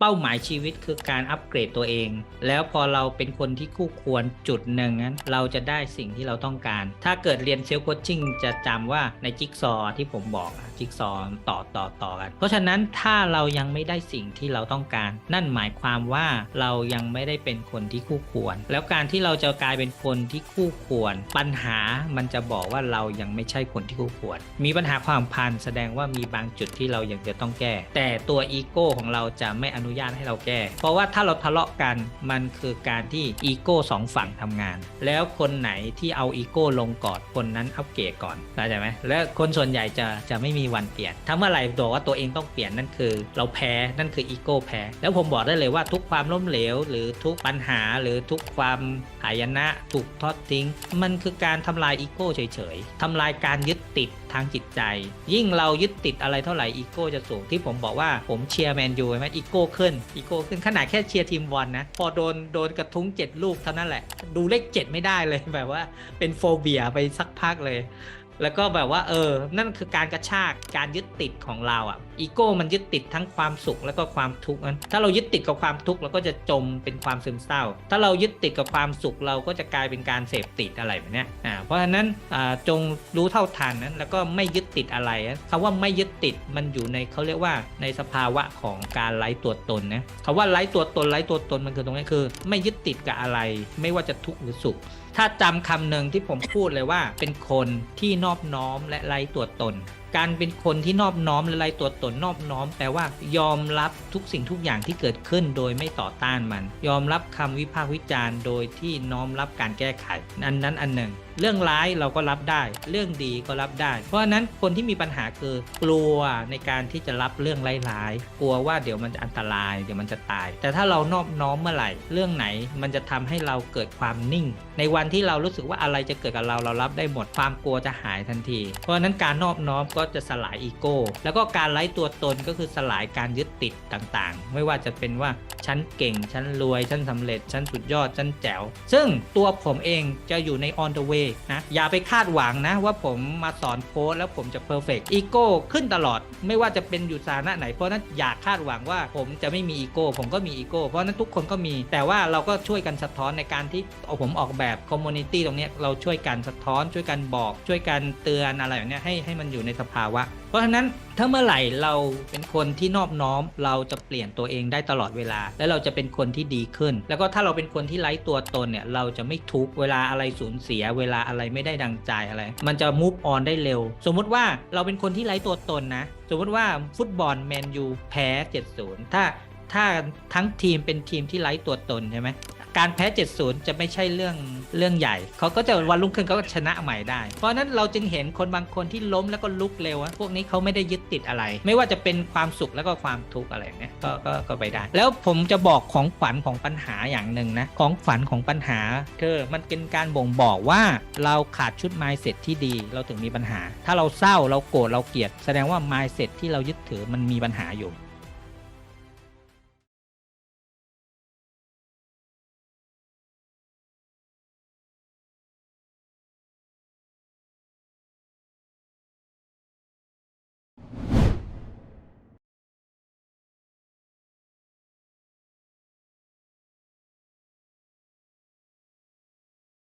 เป้าหมายชีวิตคือการอัปเกรดตัวเอง แล้วพอเราเป็นคนที่คู่ควรจุดหนึ่งนั้น เราจะได้สิ่งที่เราต้องการ ถ้าเกิดเรียนเซลล์โคชชิ่งจะจำว่าในจิ๊กซอว์ที่ผมบอกอะจิ๊กซอว์ต่อต่อต่อกัน เพราะฉะนั้นถ้าเรายังไม่ได้สิ่งที่เราต้องการ นั่นหมายความว่าเรายังไม่ได้เป็นคนที่คู่ควร แล้วการที่เราจะกลายเป็นคนที่คู่ควร ปัญหามันจะบอกว่าเรายังไม่ใช่คนที่คู่ควร มีปัญหาความพันแสดงว่ามีบางจุดที่เรายังจะต้องแก้ แต่ตัวอีโก้ของเราจะไม่อนุญาตให้เราแก้ เพราะว่าถ้าเราทะเลาะกันมันคือการที่อีโก้สองฝั่งทำงาน แล้วคนไหนที่เอาอีโก้ลงก่อนคนนั้นอัปเกรดก่อนเข้าใจไหมและคนส่วนใหญ่จะจะไม่มีวันเปลี่ยนถ้าเมื่อไหร่บอกว่าตัวเองต้องเปลี่ยนนั่นคือ เราแพ้นั่นคืออีโก้แพ้ แล้วผมบอกได้เลยว่าทุกความล้มเหลว หรือทุกปัญหาหรือทุกความหายนะถูกทอดทิ้ง มันคือการทำลายอีโก้เฉยๆทำลายการยึดติดทางจิตใจ ยิ่งเรายึดติดอะไรเท่าไหร่อีโก้จะสูงที่ผมบอกว่าผมเชียร์แมนยูใช่ไหมอีโก้ขึ้นอีโก้ขึ้นขนาดแค่เชียร์ทีมบอลนะ พอโดนโดนกระทุ้งเจ็ดลูกเท่านั้นแหละ ดูเลขเจ็ดไม่ได้เลยแบบว่าเป็นโฟเบียไปสักพักเลย แล้วก็แบบว่าเออ นั่นคือการกระชากการยึดติดของเราอะอีโก้มันยึดติดทั้งความสุขแล้วก็ความทุกข์นั้นถ้าเรายึดติดกับความทุกข์เราก็จะจมเป็นความซึมเศร้า ถ้าเรายึดติดกับความสุขเราก็จะกลายเป็นการเสพติดอะไรแบบนี้อ่าเพราะฉะนั้นอ่าจงรู้เท่าทันนั้นแล้วก็ไม่ยึดติดอะไรนะคำว่าไม่ยึดติดมันอยู่ในเขาเรียกว่าในสภาวะของการไร้ตัวตนนะคำว่าไร้ตัวตนไร้ตัวตนมันคือตรงนี้คือ ไม่ยึดติดกับอะไร ไม่ว่าจะทุกข์หรือสุข ถ้าจำคำหนึ่งที่ผมพูดเลยว่าเป็นคนที่นอบน้อมและไร้ตัวตน การเป็นคนที่นอบน้อมและไร้ตัวตนนอบน้อมแปลว่ายอมรับทุกสิ่งทุกอย่างที่เกิดขึ้นโดยไม่ต่อต้านมัน ยอมรับคำวิพากษ์วิจารณ์โดยที่น้อมรับการแก้ไขอันนั้นอันหนึ่ง เรื่องร้ายเราก็รับได้ เรื่องดีก็รับได้ เพราะฉะนั้นคนที่มีปัญหาคือกลัวในการที่จะรับเรื่องร้ายๆกลัวว่าเดี๋ยวมันจะอันตราย เดี๋ยวมันจะตาย แต่ถ้าเรานอบน้อมเมื่อไหร่ เรื่องไหนมันจะทำให้เราเกิดความนิ่ง ในวันที่เรารู้สึกว่าอะไรจะเกิดกับเราเรารับได้หมดความกลัวจะหายทันที เพราะฉะนั้นการนอบน้อมก็จะสลายอีโก้ แล้วก็การไร้ตัวตนก็คือสลายการยึดติดต่างๆ ไม่ว่าจะเป็นว่าฉันเก่ง ฉันรวย ฉันสำเร็จ ฉันสุดยอด ฉันแจ๋ว ซึ่งตัวผมเองจะอยู่ใน on the way นะ อย่าไปคาดหวังนะ ว่าผมมาสอนโค้ดแล้วผมจะ perfect อีโก้ขึ้นตลอด ไม่ว่าจะเป็นอยู่สถานะไหน เพราะนั้นอย่าคาดหวังว่าผมจะไม่มีอีโก้ ผมก็มีอีโก้ เพราะนั้นทุกคนก็มี แต่ว่าเราก็ช่วยกันสะท้อนในการที่ผมออกแบบคอมมูนิตี้ตรงนี้เราช่วยกันสะท้อน ช่วยกันบอก ช่วยกันเตือนอะไรอย่างเนี้ยให้ให้มันอยู่ในสภาวะ เพราะฉะนั้นถ้าเมื่อไหร่เราเป็นคนที่นอบน้อม เราจะเปลี่ยนตัวเองได้ตลอดเวลา และเราจะเป็นคนที่ดีขึ้น แล้วก็ถ้าเราเป็นคนที่ไร้ตัวตนเนี่ยเราจะไม่ทุกเวลาอะไรสูญเสีย เวลาอะไรไม่ได้ดังใจอะไร มันจะ move on ได้เร็ว สมมุติว่าเราเป็นคนที่ไร้ตัวตนนะสมมติว่าฟุตบอลแมนยูแพ้ 70 ถ้าถ้าทั้งทีมเป็นทีมที่ไร้ตัวตนใช่ไหม การแพ้ 70 จะไม่ใช่เรื่องเรื่องใหญ่ เขาก็จะวันรุ่งขึ้นเขาก็ชนะใหม่ได้ เพราะนั้นเราจึงเห็นคนบางคนที่ล้มแล้วก็ลุกเร็วอะพวกนี้เขาไม่ได้ยึดติดอะไร ไม่ว่าจะเป็นความสุขแล้วก็ความทุกข์อะไรเงี้ยก็ก็ก็ไปได้ แล้วผมจะบอกของขวัญของปัญหาอย่างหนึ่งนะของขวัญของปัญหาคือมันเป็นการบ่งบอกว่าเราขาดชุด mindset ที่ดีเราถึงมีปัญหา ถ้าเราเศร้าเราโกรธเราเกลียด แสดงว่า mindset ที่เรายึดถือมันมีปัญหาอยู่